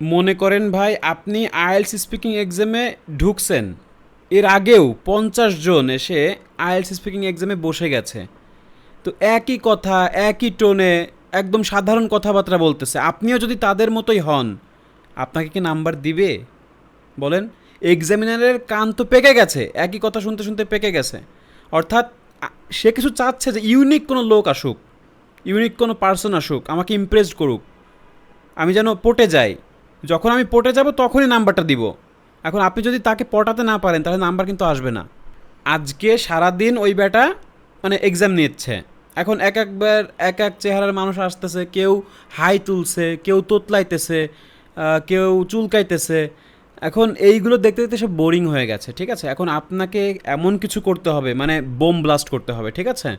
মনে করেন ভাই, আপনি আইএলস স্পিকিং এক্সামে ঢুকছেন। এর আগেও পঞ্চাশ জন এসে আইএলস স্পিকিং এক্সামে বসে গেছে। তো একই কথা, একই টোনে একদম সাধারণ কথাবার্তা বলতেছে। আপনিও যদি তাদের মতোই হন, আপনাকে কি নাম্বার দিবে? বলেন, এক্সামিনারের কান তো পেকে গেছে, একই কথা শুনতে শুনতে পেকে গেছে। অর্থাৎ সে কিছু চাচ্ছে যে ইউনিক কোনো লোক আসুক, ইউনিক কোনো পার্সন আসুক, আমাকে ইমপ্রেস করুক। আমি যেন পটে যাই। যখন আমি পটে যাব, তখনই নাম্বারটা দিব। এখন আপনি যদি তাকে পটাতে না পারেন, তাহলে নাম্বার কিন্তু আসবে না। আজকে সারাদিন ওই বেটা মানে এক্সাম নিচ্ছে। এখন এক একবার, এক এক চেহারার মানুষ আসতেছে, কেউ হাই তুলছে, কেউ তোতলাইতেছে কেউ চুলকাইতেছে। এখন এইগুলো দেখতে দেখতে সব বোরিং হয়ে গেছে, ঠিক আছে? এখন আপনাকে এমন কিছু করতে হবে মানে বোম ব্লাস্ট করতে হবে, ঠিক আছে?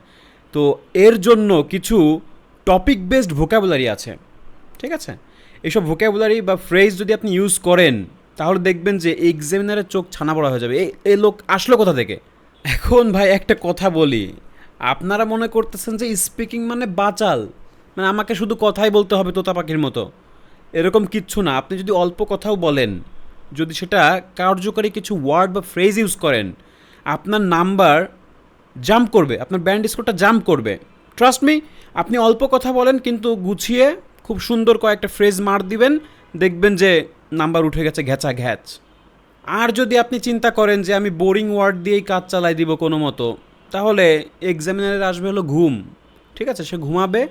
তো এর জন্য কিছু টপিক বেসড ভোকাবুলারি আছে, ঠিক আছে? এইসব ভোকাবুলারি বা ফ্রেজ যদি আপনি ইউজ করেন, তাহলে দেখবেন যে এক্সামিনারের চোখ ছানা বড়া হয়ে যাবে। এই লোক আসলো কোথা থেকে? এখন ভাই একটা কথা বলি, আপনারা মনে করতেছেন যে স্পিকিং মানে বাচাল মানে আমাকে শুধু কথাই বলতে হবে তোতা পাখির মতো। এরকম কিচ্ছু না, আপনি যদি অল্প কথাও বলেন, যদি সেটা কার্যকরী কিছু ওয়ার্ড বা ফ্রেজ ইউজ করেন, আপনার নাম্বার জাম্প করবে, আপনার ব্যান্ড স্কোরটা জাম্প করবে। ট্রাস্ট মি আপনি অল্প কথা বলেন, কিন্তু গুছিয়ে খুব সুন্দর কয়েকটা ফ্রেজ মার দিবেন, দেখবেন যে নাম্বার উঠে গেছে ঘ্যাচা ঘ্যাচ আর যদি আপনি চিন্তা করেন যে আমি বোরিং ওয়ার্ড দিয়েই কাজ চালাই দিব কোনো মতো, তাহলে এক্সামিনারের আসবে হলো ঘুম। ঠিক আছে? সে ঘুমাবে,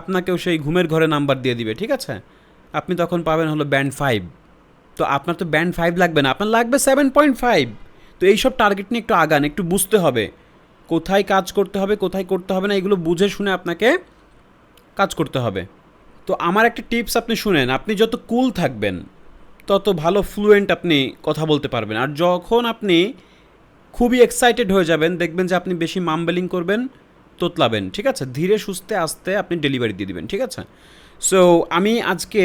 আপনাকেও সেই ঘুমের ঘরে নাম্বার দিয়ে দিবে, ঠিক আছে? আপনি তখন পাবেন হলো ব্যান্ড ফাইভ তো আপনার তো ব্যান্ড ফাইভ লাগবে না, আপনার লাগবে সেভেন পয়েন্ট ফাইভ তো এইসব টার্গেট নিয়ে একটু আগান, একটু বুঝতে হবে। কোথায় কাজ করতে হবে, কোথায় করতে হবে না, এগুলো বুঝে শুনে আপনাকে কাজ করতে হবে। তো আমার একটা টিপস আপনি শুনেন, আপনি যত কুল থাকবেন, তত ভালো ফ্লুয়েন্ট আপনি কথা বলতে পারবেন। আর যখন আপনি খুবই এক্সাইটেড হয়ে যাবেন, দেখবেন যে আপনি বেশি মাম্বেলিং করবেন, তোতলাবেন, ঠিক আছে? ধীরে সুস্থে আস্তে আপনি ডেলিভারি দিয়ে দিবেন, ঠিক আছে? সো আমি আজকে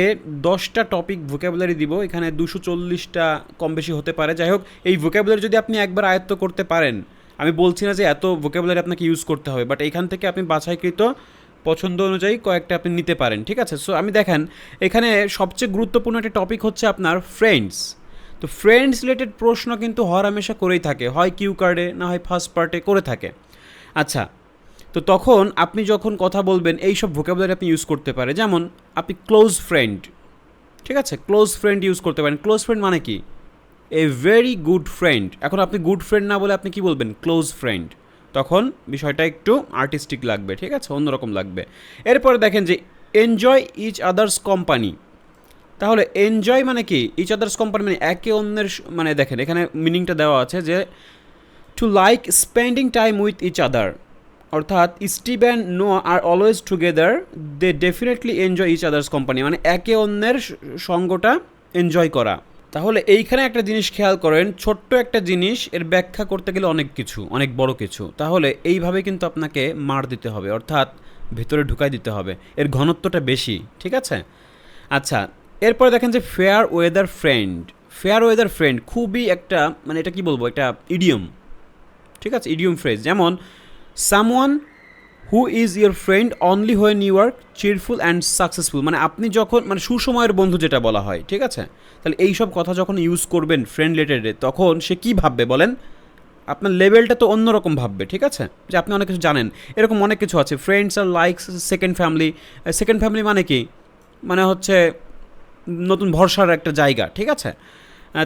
দশটা টপিক ভোকাবুলারি দিব, এখানে দুশো চল্লিশটা কম বেশি হতে পারে। যাই হোক, এই ভোকাবুলারি যদি আপনি একবার আয়ত্ত করতে পারেন, আমি বলছি না যে এত ভোকাবুলারি আপনাকে ইউজ করতে হবে বাট এখান থেকে আপনি বাছাইকৃত পছন্দ অনুযায়ী কয়েকটা আপনি নিতে পারেন, ঠিক আছে? সো আমি দেখেন, এখানে সবচেয়ে গুরুত্বপূর্ণ একটা টপিক হচ্ছে আপনার ফ্রেন্ডস তো ফ্রেন্ডস রিলেটেড প্রশ্ন কিন্তু হর হামেশা করেই থাকে। হয় কিউ কার্ডে না হয় ফার্স্ট পার্টে করে থাকে। আচ্ছা তো তখন আপনি যখন কথা বলবেন এই সব ভোকাবুলারি আপনি ইউজ করতে পারে। যেমন, আপনি ক্লোজ ফ্রেন্ড ঠিক আছে? ক্লোজ ফ্রেন্ড ইউজ করতে পারেন। ক্লোজ ফ্রেন্ড মানে কি? এ ভেরি গুড ফ্রেন্ড এখন আপনি গুড ফ্রেন্ড না বলে আপনি কি বলবেন? ক্লোজ ফ্রেন্ড তখন বিষয়টা একটু আর্টিস্টিক লাগবে, ঠিক আছে? অন্যরকম লাগবে। এরপরে দেখেন যে এনজয় ইচ আদার্স কোম্পানি তাহলে এনজয় মানে কি? ইচ আদার্স কোম্পানি মানে একে অন্যের মানে দেখেন, এখানে মিনিংটা দেওয়া আছে যে to like spending time with each other অর্থাৎ Steve and Noah are always together they definitely enjoy each other's company মানে একে অন্যের সঙ্গটা এনজয় করা। তাহলে এইখানে একটা জিনিস খেয়াল করেন, ছোট্ট একটা জিনিস এর ব্যাখ্যা করতে গেলে অনেক কিছু, অনেক বড় কিছু। তাহলে এইভাবে কিন্তু আপনাকে মার দিতে হবে, অর্থাৎ ভেতরে ঢুকাই দিতে হবে। এর ঘনত্বটা বেশি, ঠিক আছে? আচ্ছা এরপরে দেখেন যে fair weather friend fair weather friend খুবই একটা মানে এটা কি বলব, একটা ইডিয়ম ঠিক আছে? ইডিয়ম ফ্রেজ যেমন someone who is your friend only when you are cheerful and successful মানে আপনি যখন মানে সুসময়ের বন্ধু যেটা বলা হয়, ঠিক আছে? তাহলে এই সব কথা যখন ইউজ করবেন ফ্রেন্ড রিলেটেডে তখন সে কী ভাববে বলেন? আপনার লেভেলটা তো অন্যরকম ভাববে, ঠিক আছে? যে আপনি অনেক কিছু জানেন। এরকম অনেক কিছু আছে। Friends are likes second family second family মানে কি? মানে হচ্ছে নতুন ভরসার একটা জায়গা, ঠিক আছে?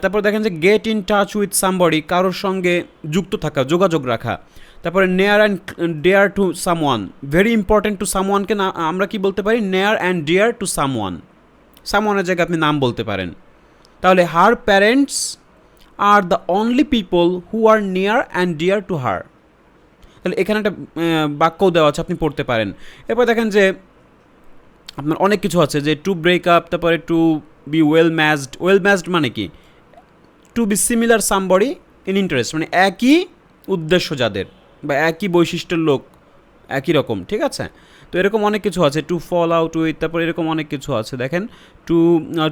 তারপর দেখেন যে get in touch with somebody কারোর সঙ্গে যুক্ত থাকা, যোগাযোগ রাখা। তারপরে near and dear to someone very important to সামওয়ানকে না, আমরা কি বলতে পারি? Near and dear to someone সামওয়ানের জায়গায় আপনি নাম বলতে পারেন। তাহলে her parents are the only people who are near and dear to her তাহলে এখানে একটা বাক্যও দেওয়া আছে, আপনি পড়তে পারেন। এরপর দেখেন যে আপনার অনেক কিছু আছে, যে টু ব্রেক আপ তারপরে to be well matched well matched মানে কি? To be similar somebody in interest মানে একই উদ্দেশ্য যাদের। বা একই বৈশিষ্ট্যের লোক একই রকম, ঠিক আছে? তো এরকম অনেক কিছু আছে টু ফল আউট উইথ তারপর এরকম অনেক কিছু আছে। দেখেন to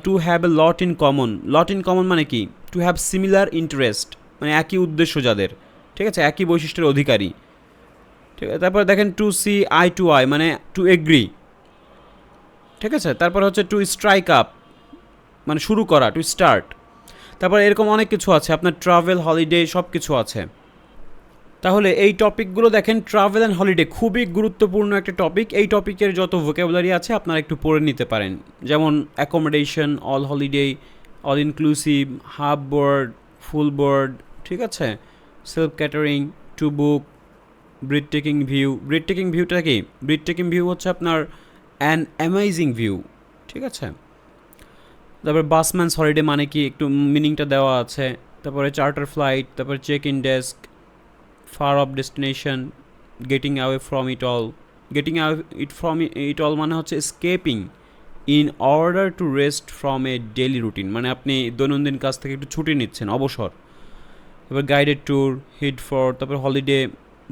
to have a lot in common lot in common মানে কি? টু হ্যাভ সিমিলার ইন্টারেস্ট মানে একই উদ্দেশ্য যাদের, ঠিক আছে? একই বৈশিষ্ট্যের অধিকারী। ঠিক আছে? তারপর দেখেন to see eye to eye মানে টু এগ্রি ঠিক আছে? তারপর হচ্ছে টু স্ট্রাইক আপ মানে শুরু করা টু স্টার্ট তারপর এরকম অনেক কিছু আছে, আপনার ট্রাভেল হলিডে সব কিছু আছে। তাহলে এই টপিকগুলো দেখেন ট্রাভেল অ্যান্ড হলিডে খুবই গুরুত্বপূর্ণ একটা টপিক এই টপিকের যত ভোকাবুলারি আছে, আপনারা একটু পড়ে নিতে পারেন। যেমন accommodation all holiday all inclusive half board full board ঠিক আছে? Self catering to book breathtaking view breathtaking ভিউটা কি? ব্রিড টেকিং ভিউ হচ্ছে আপনার অ্যান অ্যামাইজিং ভিউ ঠিক আছে? তারপর বাসম্যানস হলিডে মানে কি? একটু মিনিংটা দেওয়া আছে। তারপরে চার্টার ফ্লাইট তারপরে check in desk far off destination getting away from it all getting away it from it all মানে হচ্ছে escaping in order to rest from a daily routine মানে আপনি দৈনন্দিন কাজ থেকে একটু ছুটি নিচ্ছেন, অবসর। তারপর গাইডেড ট্যুর হিড ফর তারপর হলিডে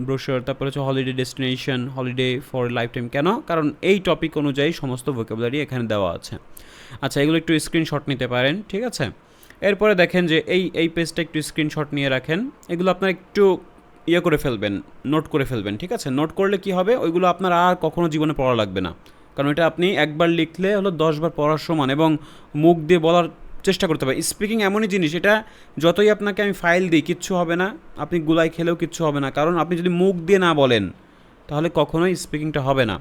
ব্রোশার তারপর হচ্ছে holiday destination holiday for lifetime কেন? কারণ এই টপিক অনুযায়ী সমস্ত ভোকাবুলারি এখানে দেওয়া আছে। আচ্ছা এগুলো একটু স্ক্রিনশট নিতে পারেন, ঠিক আছে? এরপরে দেখেন যে এই এই পেজটা একটু স্ক্রিনশট নিয়ে রাখেন। এগুলো আপনার একটু ইয়ে করে ফেলবেন নোট করে ফেলবেন, ঠিক আছে? নোট করলে কি হবে? ওইগুলো আপনার আর কখনো জীবনে পড়া লাগবে না। কারণ এটা আপনি একবার লিখলে হলো দশবার পড়ার সমান এবং মুখ দিয়ে বলার চেষ্টা করতে হবে স্পিকিং এমনই জিনিস, এটা যতই আপনাকে আমি ফাইল দিই, কিচ্ছু হবে না। আপনি গুলাই খেলেও কিচ্ছু হবে না। কারণ আপনি যদি মুখ দিয়ে না বলেন, তাহলে কখনোই স্পিকিংটা হবে না।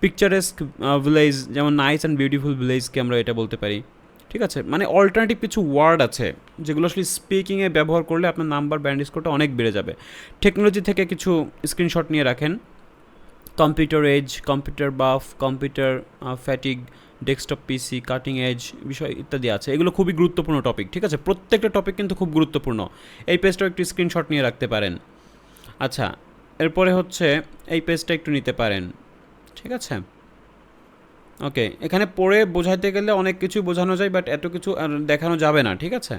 পিকচারেস্ক ভিলেজ যেমন নাইস অ্যান্ড বিউটিফুল ভিলেজকে আমরা এটা বলতে পারি। ঠিক আছে? মানে অল্টারনেটিভ কিছু ওয়ার্ড আছে, যেগুলো আসলে স্পিকিংয়ে ব্যবহার করলে আপনার নাম্বার ব্যান্ড স্কোরটা অনেক বেড়ে যাবে। টেকনোলজি থেকে কিছু স্ক্রিনশট নিয়ে রাখেন। Computer age computer buff computer fatigue desktop PC cutting edge বিষয় ইত্যাদি আছে। এগুলো খুবই গুরুত্বপূর্ণ টপিক ঠিক আছে? প্রত্যেকটা টপিক কিন্তু খুব গুরুত্বপূর্ণ। এই পেজটাও একটু স্ক্রিনশট নিয়ে রাখতে পারেন। আচ্ছা এরপরে হচ্ছে এই পেজটা একটু নিতে পারেন। ঠিক আছে? ওকে, এখানে পড়ে বোঝাইতে গেলে অনেক কিছু বোঝানো যায় বাট এত কিছু দেখানো যাবে না, ঠিক আছে?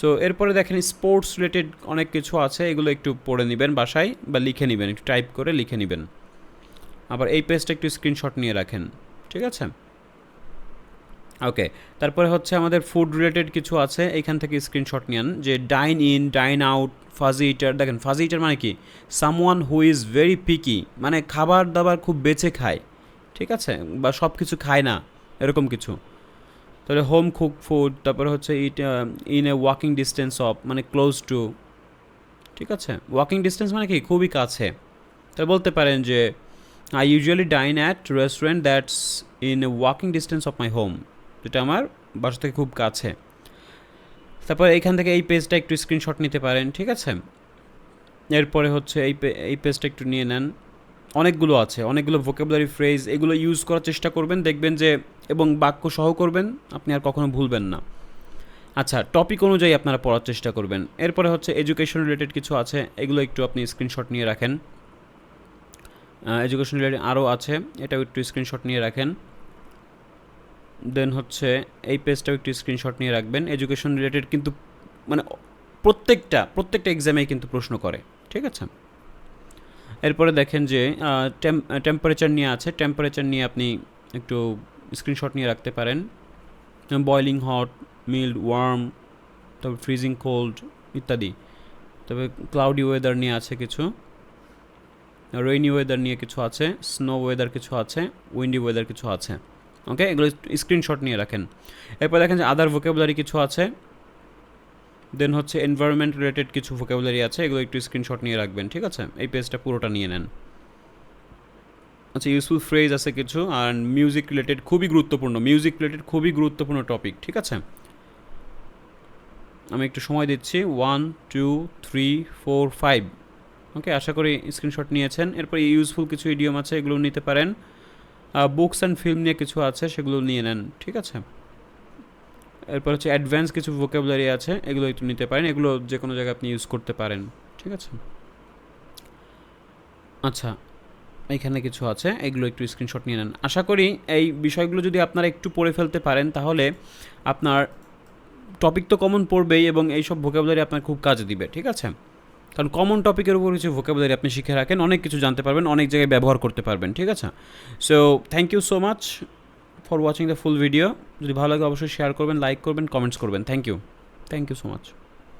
সো এরপরে দেখেন স্পোর্টস রিলেটেড অনেক কিছু আছে, এগুলো একটু পড়ে নেবেন বাসায় বা লিখে নেবেন, একটু টাইপ করে লিখে নেবেন। আবার এই পেজটা একটু স্ক্রিনশট নিয়ে রাখেন, ঠিক আছে? ওকে, তারপরে হচ্ছে আমাদের ফুড রিলেটেড কিছু আছে এইখান থেকে স্ক্রিনশট নিয়েন যে dine in dine out fussy eater দেখেন ফাজি ইটার মানে কি? Someone who is very picky মানে খাবার দাবার খুব বেছে খায়। ঠিক আছে, বা সব কিছু খায় না, এরকম কিছু। তাহলে হোম কুক ফুড তারপরে হচ্ছে it in a walking distance of মানে ক্লোজ টু ঠিক আছে? ওয়াকিং ডিস্টেন্স মানে কি? খুবই কাছে। তাহলে বলতে পারেন যে I usually dine at restaurant that's in a walking distance of my home যেটা আমার বাসা থেকে খুব কাছে। তারপর এইখান থেকে এই পেজটা একটু স্ক্রিনশট নিতে পারেন, ঠিক আছে? এরপরে হচ্ছে এই এই পেজটা একটু নিয়ে নেন। অনেকগুলো আছে, অনেকগুলো ভোকাবুলারি ফ্রেজ এগুলো ইউজ করার চেষ্টা করবেন, দেখবেন যে, এবং বাক্য সহ করবেন, আপনি আর কখনো ভুলবেন না। আচ্ছা টপিক অনুযায়ী আপনারা পড়ার চেষ্টা করবেন। এরপরে হচ্ছে এডুকেশন রিলেটেড কিছু আছে, এগুলো একটু আপনি স্ক্রিনশট নিয়ে রাখেন। এডুকেশন রিলেটেড আরও আছে, এটাও একটু স্ক্রিনশট নিয়ে রাখেন। দেন হচ্ছে, এই পেজটাও একটু স্ক্রিনশট নিয়ে রাখবেন। এডুকেশন রিলেটেড কিন্তু মানে প্রত্যেকটা প্রত্যেকটা এক্সামেই কিন্তু প্রশ্ন করে, ঠিক আছে? এরপরে দেখেন যে টেম্পারেচার নিয়ে আছে। টেম্পারেচার নিয়ে আপনি একটু স্ক্রিনশট নিয়ে রাখতে পারেন। বয়লিং হট মিল্ড ওয়ার্ম তারপর ফ্রিজিং কোল্ড ইত্যাদি। তবে ক্লাউডি ওয়েদার নিয়ে আছে কিছু। রেইনি ওয়েদার নিয়ে কিছু আছে স্নো ওয়েদার কিছু আছে উইন্ডি ওয়েদার কিছু আছে। ওকে এগুলো স্ক্রিনশট নিয়ে রাখেন। এরপর দেখেন যে আদার ভোকাবুলারি কিছু আছে। দেন হচ্ছে এনভায়রনমেন্ট রিলেটেড কিছু ভোকাবুলারি আছে, এগুলো একটু স্ক্রিনশট নিয়ে রাখবেন, ঠিক আছে? এই পেজটা পুরোটা নিয়ে নেন। আচ্ছা ইউজফুল ফ্রেজ আছে কিছু, আর মিউজিক রিলেটেড খুবই গুরুত্বপূর্ণ মিউজিক রিলেটেড খুবই গুরুত্বপূর্ণ টপিক ঠিক আছে? আমি একটু সময় দিচ্ছি one two three four five okay আশা করি স্ক্রিনশট নিয়েছেন। এরপর ইউজফুল কিছু ইডিয়ম আছে এগুলো নিতে পারেন। বুকস অ্যান্ড ফিল্ম নিয়ে কিছু আছে, সেগুলো নিয়ে নেন, ঠিক আছে? এরপর হচ্ছে অ্যাডভান্স কিছু ভোকাবুলারি আছে, এগুলো একটু নিতে পারেন। এগুলো যে কোনো জায়গায় আপনি ইউজ করতে পারেন, ঠিক আছে? আচ্ছা এখানে কিছু আছে, এগুলো একটু স্ক্রিনশট নিয়ে নেন। আশা করি এই বিষয়গুলো যদি আপনারা একটু পড়ে ফেলতে পারেন, তাহলে আপনার টপিক তো কমন পড়বেই এবং এইসব ভোকাবুলারি আপনার খুব কাজে দিবে, ঠিক আছে? কারণ কমন টপিকের উপর কিছু ভোকাবুলারি আপনি শিখে রাখেন, অনেক কিছু জানতে পারবেন, অনেক জায়গায় ব্যবহার করতে পারবেন, ঠিক আছে? So thank you so much for watching the full video. যদি ভালো লাগে অবশ্যই শেয়ার করবেন লাইক করবেন কমেন্টস করবেন। Thank you thank you so much